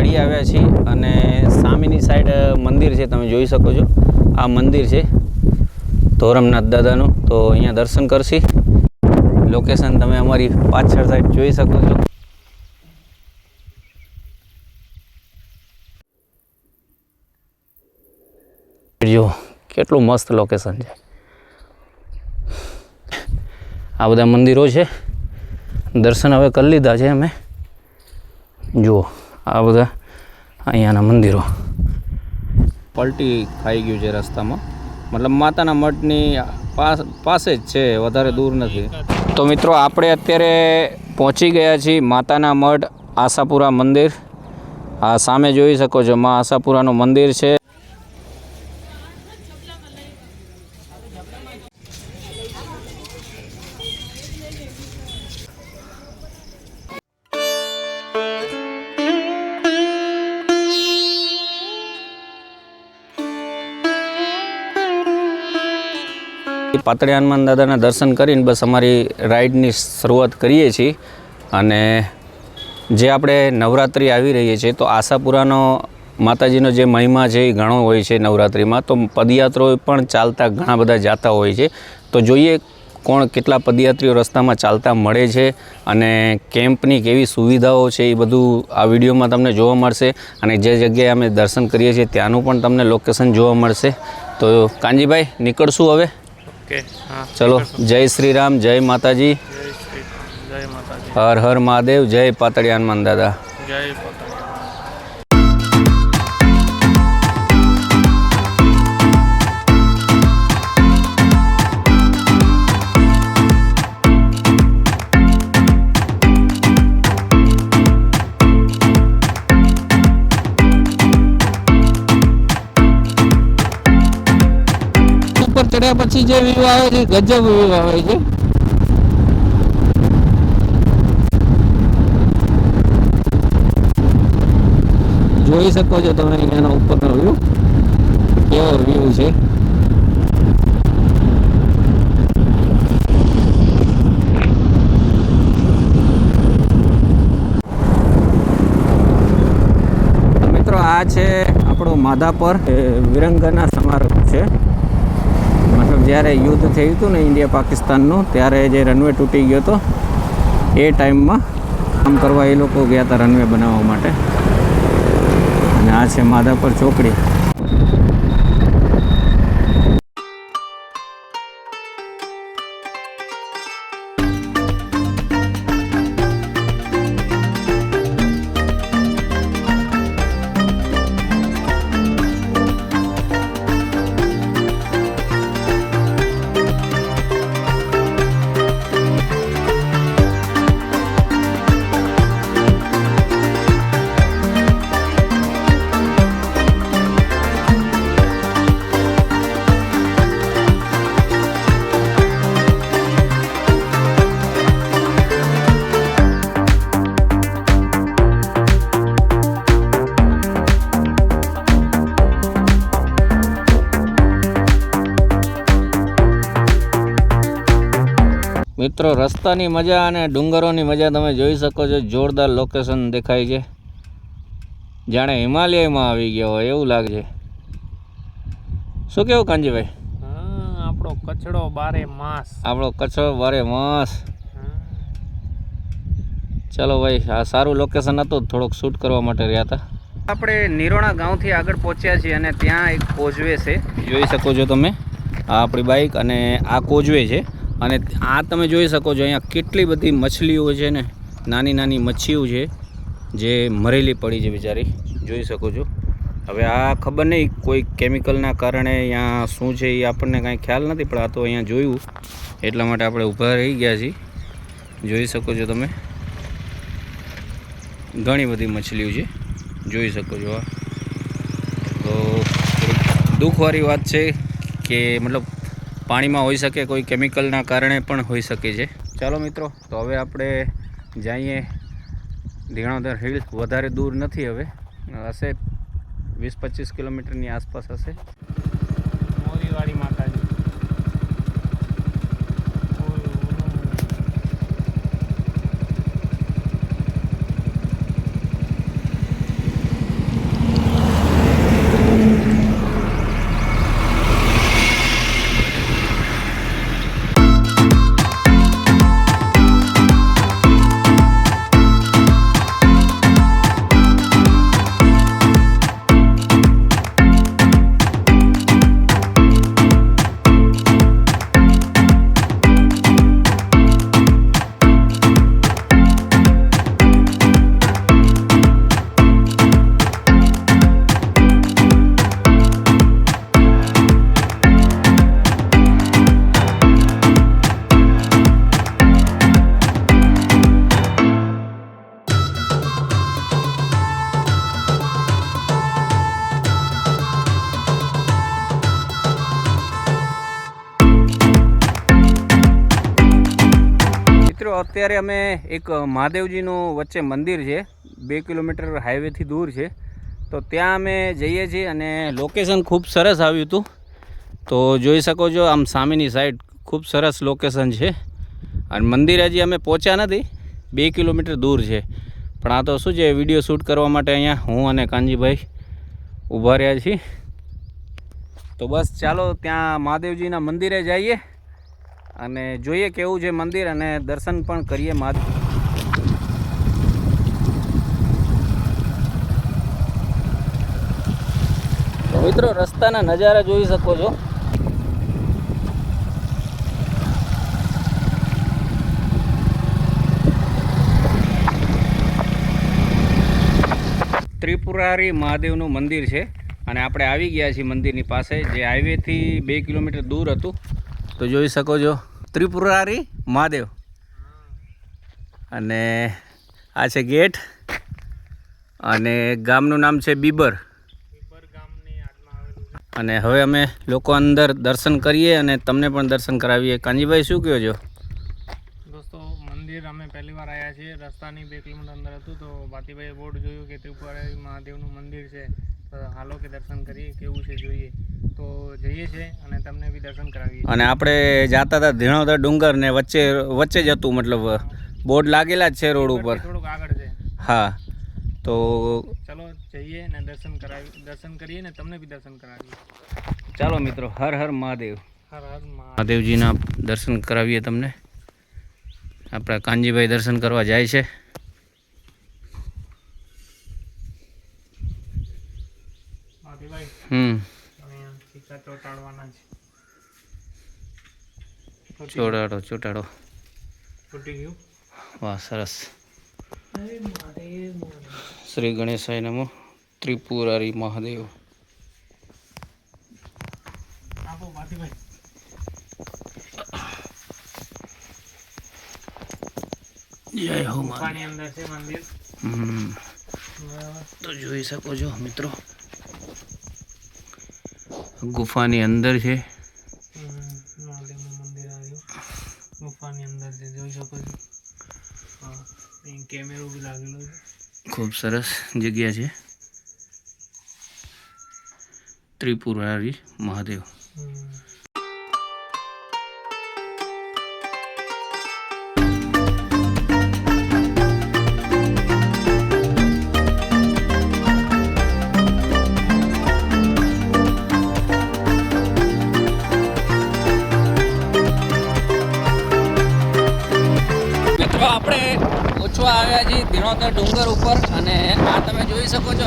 ચડી આવ્યા છીએ અને સામેની સાઈડ મંદિર છે, તમે જોઈ શકો છો. આ મંદિર છે ધોરમનાથ દાદાનું. તો અહીંયા દર્શન કરશી. લોકેશન તમે અમારી પાછળ સાઈડ જોઈ શકો છો. જો, કેટલું મસ્ત લોકેશન છે. આ બધા મંદિરો છે. દર્શન હવે કરી લીધા છે અમે. જુઓ. આ બધા અહીંયાના મંદિરો. પલટી ખાઈ ગયું છે રસ્તામાં. મતલબ માતાના મઠની પાસ પાસે જ છે વધારે દૂર નથી. તો મિત્રો આપણે અત્યારે પહોંચી ગયા છીએ માતાના મઠ આશાપુરા મંદિર. આ સામે જોઈ શકો છો મા આશાપુરાનું મંદિર છે. પાતળી હનુમાન દાદાના દર્શન કરીને બસ અમારી રાઈડની શરૂઆત કરીએ છીએ. અને જે આપણે નવરાત્રિ આવી રહી છે, તો આશાપુરાનો માતાજીનો જે મહિમા છે એ ઘણો હોય છે નવરાત્રિમાં, તો પદયાત્રો પણ ચાલતા ઘણા બધા જાતા હોય છે. તો જોઈએ કોણ કેટલા પદયાત્રીઓ રસ્તામાં ચાલતા મળે છે અને કેમ્પની કેવી સુવિધાઓ છે એ બધું આ વિડીયોમાં તમને જોવા મળશે. અને જે જગ્યાએ અમે દર્શન કરીએ છીએ ત્યાંનું પણ તમને લોકેશન જોવા મળશે. તો કાંજીભાઈ નીકળશું હવે? ઓકે હા. ચલો જય શ્રી રામ જય માતાજી. જય શ્રી જય માતાજી. હર હર મહાદેવ જય પાતળી હનુમાન દાદા. જય ઉપર ચડ્યા પછી જે વ્યૂ આવે છે, ગજબ વ્યૂ આવે છે. જોઈ શકો છો તમે અહીંયાનો ઉપરનો વ્યૂ કેવો વ્યૂ છે. મિત્રો, આ છે આપણો માધાપર વિરંગાના સમારોહ છે. જ્યારે યુદ્ધ થયું હતું ને ઇન્ડિયા પાકિસ્તાનનું, ત્યારે જે રનવે તૂટી ગયો હતો, એ ટાઈમમાં કામ કરવા એ લોકો ગયા હતા રનવે બનાવવા માટે. અને આ છે માધાપર ચોકડી. મિત્રો રસ્તાની મજા અને ડુંગરોની મજા તમે જોઈ શકો છો. જોરદાર લોકેશન દેખાય છે. જાણે હિમાલયમાં આવી ગયો હોય એવું લાગે છે શું કેવું કાંજીભાઈ? હા આપણો કચડો બારે માસ. આપણો કચરો બારે માસ. ચલો ભાઈ આ સારું લોકેશન હતું. થોડોક શૂટ કરવા માટે રહ્યા હતા. આપણે નિરોણા ગામથી આગળ પહોંચ્યા છીએ અને ત્યાં એક કોઝવે છે. જોઈ શકો છો તમે. આ આપણી બાઇક અને આ કોઝવે છે. અને આ તમે જોઈ શકો છો અહીંયા કેટલી બધી મછલીઓ છે ને, નાની નાની મચ્છીઓ છે, જે મરેલી પડી છે બિચારી. જોઈ શકો છો. હવે આ ખબર નહીં કોઈ કેમિકલના કારણે અહીંયા શું છે એ આપણને કાંઈ ખ્યાલ નથી, પણ આ તો અહીંયા જોયું. એટલા માટે આપણે ઊભા રહી ગયા છીએ. જોઈ શકો છો તમે. ઘણી બધી મછલીઓ છે. જોઈ શકો છો આ. તો દુઃખવાળી વાત છે કે મતલબ પાણીમાં હોઈ શકે, કોઈ કેમિકલના કારણે પણ હોઈ શકે છે. ચાલો મિત્રો, તો હવે આપણે જઈએ ધીણોધર હિલ વધારે દૂર નથી હવે. હશે વીસ પચીસ કિલોમીટરની આસપાસ હશે. મોરીવાળી માતાજી અત્યારે અમે એક મહાદેવજીનું વચ્ચે મંદિર છે. બે કિલોમીટર હાઈવેથી દૂર છે. તો ત્યાં અમે જઈએ છીએ અને લોકેશન ખૂબ સરસ આવ્યું હતું. તો જોઈ શકો છો, આમ સામેની સાઈડ ખૂબ સરસ લોકેશન છે. અને મંદિર હજી અમે પહોંચ્યા નથી. બે કિલોમીટર દૂર છે. પણ આ તો શું છે વીડિયો શૂટ કરવા માટે અહીંયા હું અને કાનજીભાઈ ઊભા રહ્યા છીએ. તો બસ ચાલો, ત્યાં મહાદેવજીના મંદિરે જઈએ. અને જોઈએ કેવું છે મંદિર અને દર્શન પણ કરીએ મહાદેવ તો મિત્રો, રસ્તાના નજારા જોઈ શકો છો. ત્રિપુરારી મહાદેવનું મંદિર છે અને આપણે આવી ગયા છીએ મંદિરની પાસે, જે હાઈવેથી બે કિલોમીટર દૂર હતું. તો જોઈ શકો છો. ત્રિપુરારી, મહાદેવ. અને આ છે ગેટ અને ગામનું નામ છે બીબર. અને હવે અમે લોકો અંદર દર્શન કરીએ અને તમને પણ દર્શન કરાવીએ. કાંજીભાઈ શું કહો છો? દોસ્તો, મંદિર અમે પહેલી વાર આવ્યા છીએ. રસ્તાની બે કિલોમીટર અંદર હતું તો ભાતીભાઈએ બોર્ડ જોયું કે ત્રિપુરારી મહાદેવનું મંદિર છે. હાલો કે દર્શન કરીએ કેવું છે જોઈએ. તો જઈએ છીએ અને તમને બી દર્શન કરાવીએ. અને આપણે જાતા હતા ધીણોધર ડુંગર ને વચ્ચે વચ્ચે જ હતું મતલબ બોર્ડ લાગેલા જ છે રોડ ઉપર. થોડુંક આગળ છે. હા. તો ચલો જઈએ ને દર્શન કરાવી દર્શન કરીએ ને તમને બી દર્શન કરાવીએ. ચાલો મિત્રો હર હર મહાદેવ. હર હર મહાદેવજીના દર્શન કરાવીએ તમને. આપણા કાનજીભાઈ દર્શન કરવા જાય છે. હમ. ચોટાડો ચોટાડો. વાહ સરસ. શ્રી ગણેશાય નમો ત્રિપુરારી મહાદેવ. જય હો અંદર છે મંદિર. હમ. તો જોઈ શકો છો મિત્રો. ગુફાની અંદર છે. મહાદેવનું મંદિર આવ્યું ગુફાની અંદર છે જોઈ શકો છો. કેમેરો બી લાગેલો છે. ખૂબ સરસ જગ્યા છે. ત્રિપુરારી મહાદેવ.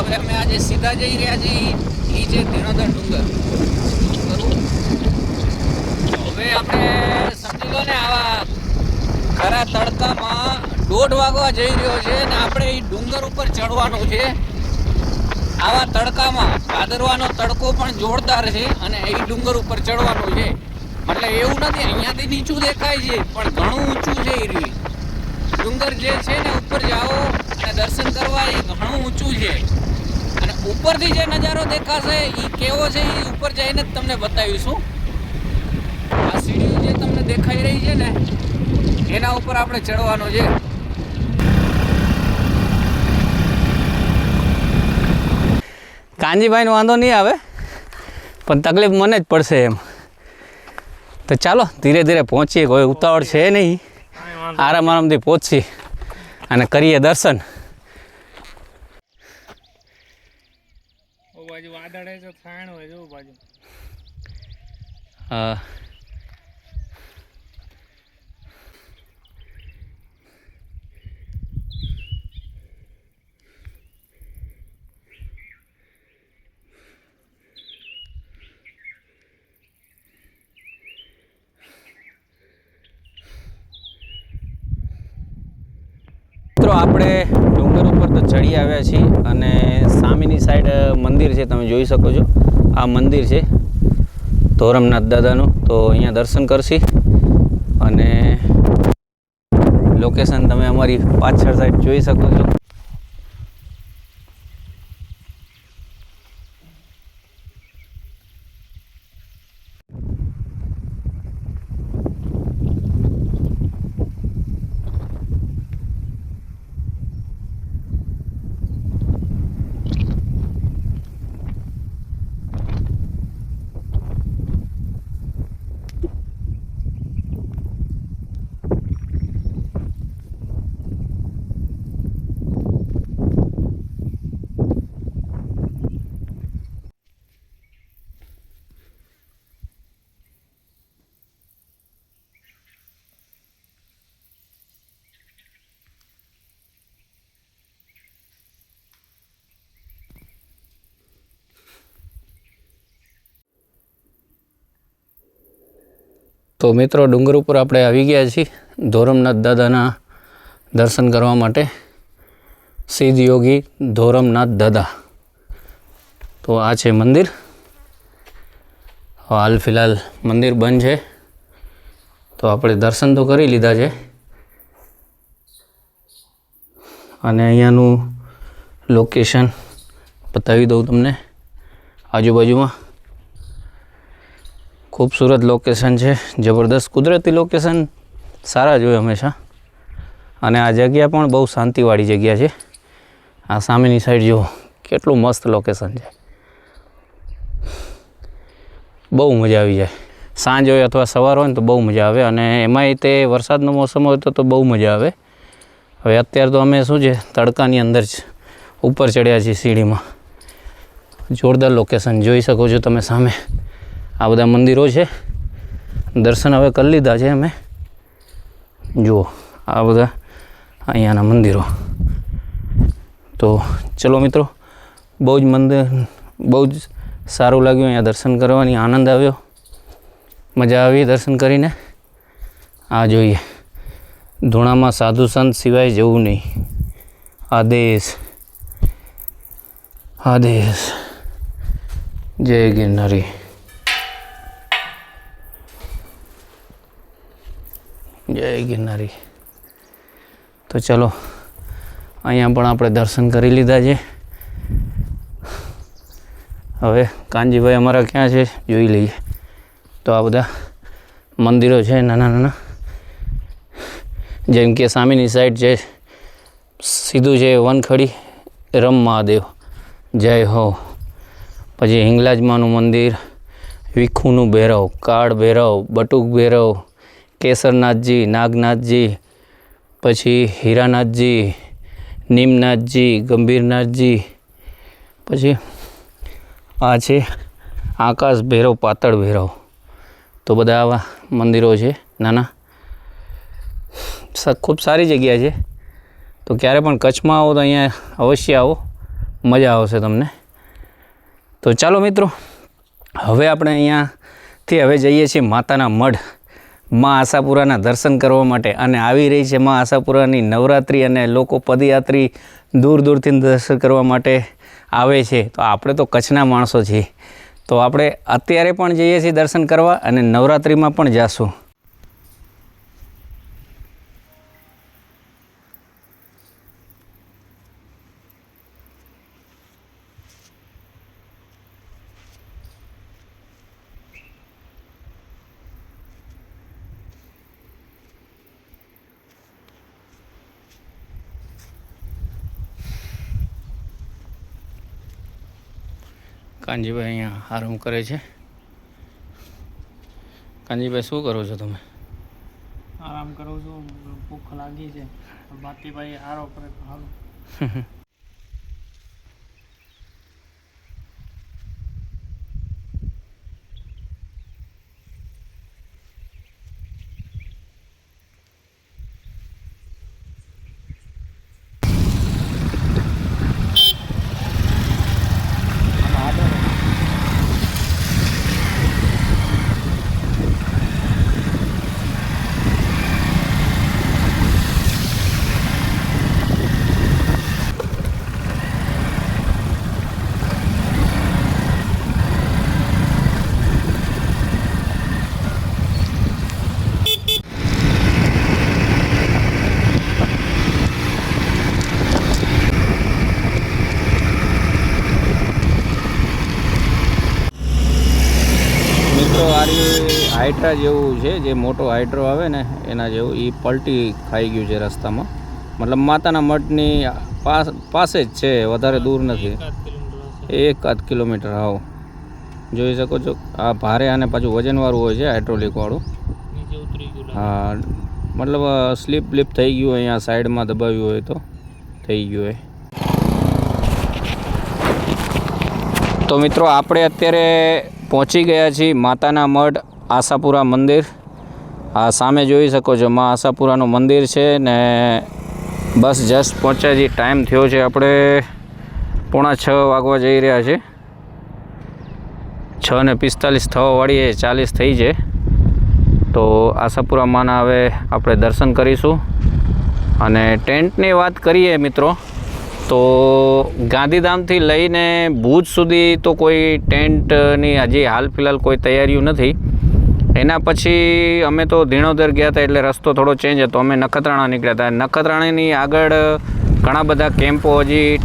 હવે અમે આજે સીધા જઈ રહ્યા છીએ એ છે ધીણોતર ડુંગર. હવે આપણે સમજી લો ને આવા ખરા તડકામાં દોઢ વાગવા જઈ રહ્યો છે અને આપણે એ ડુંગર ઉપર ચડવાનું છે. આવા તડકામાં ભાદરવાનો તડકો પણ જોરદાર છે અને એ ડુંગર ઉપર ચડવાનું છે. એટલે એવું નથી, અહીંયાથી નીચું દેખાય છે, પણ ઘણું ઊંચું છે એ ડુંગર જે છે ને, ઉપર જાઓ અને દર્શન કરવા એ ઘણું ઊંચું છે. ઉપરથી જે નજારો દેખાશે એ કેવો છે એ ઉપર જઈને જ તમને બતાવીશું. આ સીડીઓ જે તમને દેખાઈ રહી છે ને એના ઉપર આપણે ચડવાનું છે. કાંજીભાઈનો વાંધો નહીં આવે પણ તકલીફ મને જ પડશે એમ. તો ચાલો ધીરે ધીરે પહોંચીએ. કોઈ ઉતાવળ છે નહીં. આરામ આરામથી પહોંચીએ અને કરીએ દર્શન. વાદળ તો છાણ હોય જો બાજુ હા. મિત્રો આપણે ડુંગર ઉપર તો ચડી આવ્યા છીએ અને સામેની સાઈડ મંદિર છે, તમે જોઈ શકો છો. આ મંદિર છે, ધોરમનાથ દાદાનું. તો અહીંયા દર્શન કરશી અને લોકેશન તમે અમારી પાછળ સાઈડ જોઈ શકો છો. તો મિત્રો, ડુંગર ઉપર આપણે આવી ગયા છીએ ધોરમનાથ દાદાના દર્શન કરવા માટે. સિદ્ધ યોગી ધોરમનાથ દાદા. તો આ છે મંદિર. હાલ ફિલહાલ મંદિર બંધ છે. તો આપણે દર્શન તો કરી લીધા છે. અને અહીંયાનું લોકેશન બતાવી દઉં તમને આજુબાજુમાં. ખૂબસૂરત લોકેશન છે. જબરદસ્ત કુદરતી લોકેશન સારા જ હોય હંમેશા. અને આ જગ્યા પણ બહુ શાંતિવાળી જગ્યા છે. આ સામેની સાઈડ જુઓ, કેટલું મસ્ત લોકેશન છે. બહુ મજા આવી જાય. સાંજ હોય અથવા સવાર હોય ને તો બહુ મજા આવે. અને એમાંય તે વરસાદનો મોસમ હોય તો તો બહુ મજા આવે. હવે અત્યારે તો અમે શું છે, તડકાની અંદર જ ઉપર ચડ્યા છીએ સીડીમાં. જોરદાર લોકેશન જોઈ શકો છો તમે સામે. આ બધા મંદિરો છે. દર્શન હવે કરી લીધા છે અમે. જુઓ, આ બધા અહીંયાના મંદિરો. તો ચલો મિત્રો, બહુ જ મંદિર બહુ જ સારું લાગ્યું અહીંયા દર્શન કરવાની, આનંદ આવ્યો. મજા આવી દર્શન કરીને. આ જોઈએ, ધૂણામાં સાધુ સંત સિવાય જવું નહીં. આદેશ આદેશ. જય ગિરનારી. જય ગિરનારી. તો ચલો, અહીંયા પણ આપણે દર્શન કરી લીધા છે. હવે કાનજીભાઈ અમારા ક્યાં છે? જોઈ લઈએ. તો આ બધા મંદિરો છે, નાના નાના. જેમ કે સામેની સાઈડ છે, સીધું છે વનખડી, રમ મહાદેવ. જય હો. પછી હિંગલાજમાનું મંદિર, વિખુનું ભૈરવ, કાળ ભૈરવ, બટુક ભૈરવ કેસરનાથજી, નાગનાથજી, પછી હીરાનાથજી, નીમનાથજી, ગંભીરનાથજી, પછી આ છે આકાશ ભૈરવ, પાતળ ભૈરવ. તો બધા આવા મંદિરો છે. નાના. ખૂબ સારી જગ્યા છે. તો ક્યારે પણ કચ્છમાં આવો તો અહીંયા અવશ્ય આવો. મજા આવશે તમને. તો ચાલો મિત્રો, હવે આપણે અહીંયાથી હવે જઈએ છીએ માતાના મઢ. મા આશાપુરાના દર્શન કરવા માટે. અને આવી રહી છે મા આશાપુરાની નવરાત્રિ અને લોકો પદયાત્રી દૂર દૂરથી દર્શન કરવા માટે આવે છે. તો આપણે તો કચ્છના માણસો છીએ. તો આપણે અત્યારે પણ જઈએ છીએ દર્શન કરવા અને નવરાત્રિમાં પણ જાશું. કાનજીભાઈ અહીંયા આરામ કરે છે. કાનજીભાઈ શું કરો છો તમે? આરામ કરું છું. ભૂખ લાગી છે. ભાતીભાઈ આરો કરે સારું હાલો મિત્રો આ હાઇડ્રા જેવું છે જે મોટો હાઇડ્રો આવે ને એના જેવું એ પલટી ખાઈ ગયું છે રસ્તામાં. મતલબ માતાના મઠની પાસ પાસે જ છે વધારે દૂર નથી. એકાદ કિલોમીટર એક આધ કિલોમીટર આવો જોઈ શકો છો આ ભારે અને પાછું વજનવાળું હોય છે હાઇડ્રોલિકવાળું. હા મતલબ સ્લીપ બ્લીપ થઈ ગયું અહીંયા સાઈડમાં દબાવ્યું હોય તો થઈ ગયું હોય. તો મિત્રો આપણે અત્યારે પહોંચી ગયા છીએ માતાના મઢ આશાપુરા મંદિર. આ સામે જોઈ શકો છો, માં આશાપુરાનું મંદિર છે ને બસ જસ્ટ પહોંચ્યા જે ટાઈમ થયો છે આપણે પોણા છ વાગવા જઈ રહ્યા છે. છ ને પિસ્તાલીસ થવા વાળી ચાલીસ થઈ છે. તો આશાપુરા માના હવે આપણે દર્શન કરીશું. અને ટેન્ટની વાત કરીએ મિત્રો, તો ગાંધીધામથી લઈને ભુજ સુધી તો કોઈ ટેન્ટની હજી હાલ ફિલહાલ કોઈ તૈયારીઓ નથી. એના પછી અમે તો ધીણોધર ગયા હતા એટલે રસ્તો થોડો ચેન્જ હતો. અમે નખત્રાણા નીકળ્યા હતા. નખત્રાણાની આગળ ઘણા બધા કેમ્પો હજી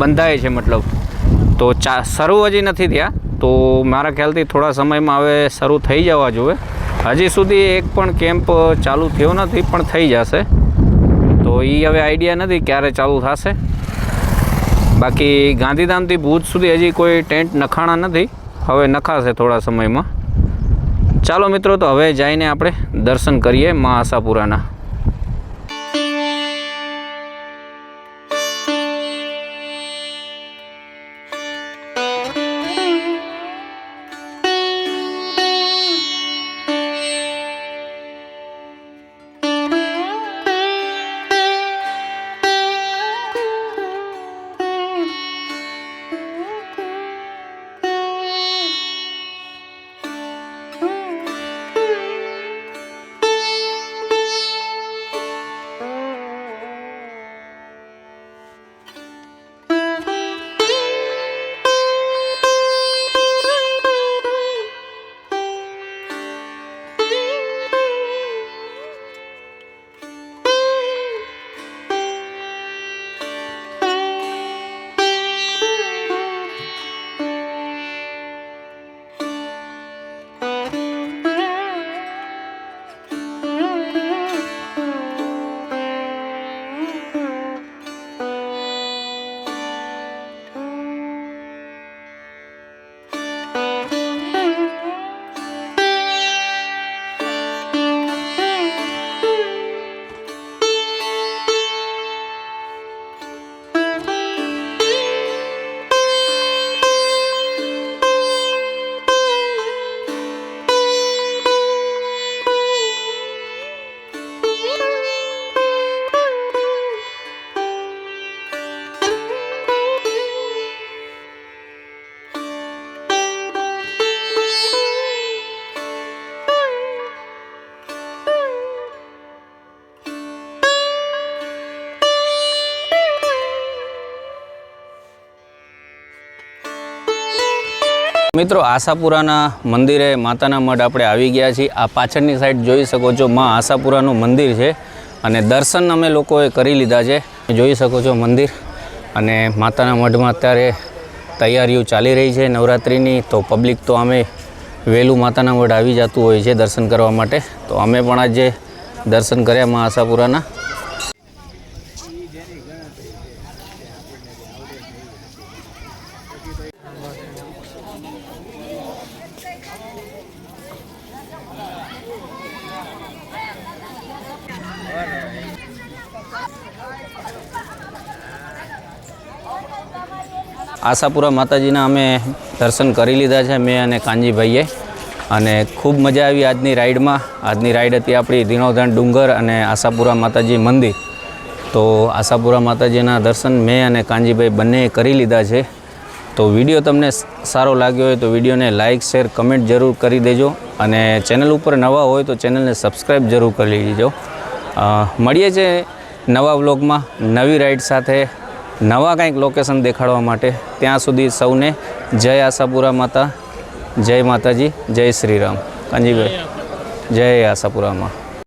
બંધાય છે મતલબ. તો ચા, શરૂ હજી નથી થયા. તો મારા ખ્યાલથી થોડા સમયમાં હવે શરૂ થઈ જવા જોઈએ હજી સુધી એક પણ કેમ્પ ચાલુ થયો નથી, પણ થઈ જશે. તો એ હવે આઈડિયા નથી ક્યારે ચાલુ થશે. બાકી ગાંધીધામથી ભુજ સુધી હજી કોઈ ટેન્ટ નખાણા નથી. હવે નખાશે થોડા સમયમાં. ચાલો મિત્રો તો હવે જઈને આપણે દર્શન કરીએ મા આશાપુરાના. મિત્રો, આશાપુરાના મંદિરે માતાના મઢ આપણે આવી ગયા છીએ. આ પાછળની સાઈડ જોઈ શકો છો, માં આશાપુરાનું મંદિર છે અને દર્શન અમે લોકોએ કરી લીધા છે. જોઈ શકો છો મંદિર અને માતાના મઢમાં અત્યારે તૈયારીઓ ચાલી રહી છે નવરાત્રિની. તો પબ્લિક તો અમે વહેલું માતાના મઢ આવી જતું હોય છે દર્શન કરવા માટે. તો અમે પણ આજે દર્શન કર્યા માં આશાપુરાના. આશાપુરા માતાજીના અમે દર્શન કરી લીધા છે, મેં અને કાનજીભાઈએ. અને ખૂબ મજા આવી આજની રાઈડમાં. આજની રાઈડ હતી આપણી ધીણોધણ ડુંગર અને આશાપુરા માતાજી મંદિર. તો આશાપુરા માતાજીના દર્શન મેં અને કાનજીભાઈ બંને કરી લીધા છે. તો વીડિયો તમને સારો લાગ્યો હોય તો વિડીયોને લાઇક શેર, કમેન્ટ જરૂર કરી દેજો. અને ચેનલ ઉપર નવા હોય તો ચેનલને સબસ્ક્રાઈબ જરૂર કરી લેજો. મળીએ છીએ નવા વ્લોગમાં નવી રાઈડ સાથે. નવા કંઈક લોકેશન દેખાડવા માટે ત્યાં સુધી સૌને જય આશાપુરા માતા, જય માતાજી, જય શ્રી રામ કાંજીભાઈ જય આશાપુરામાં.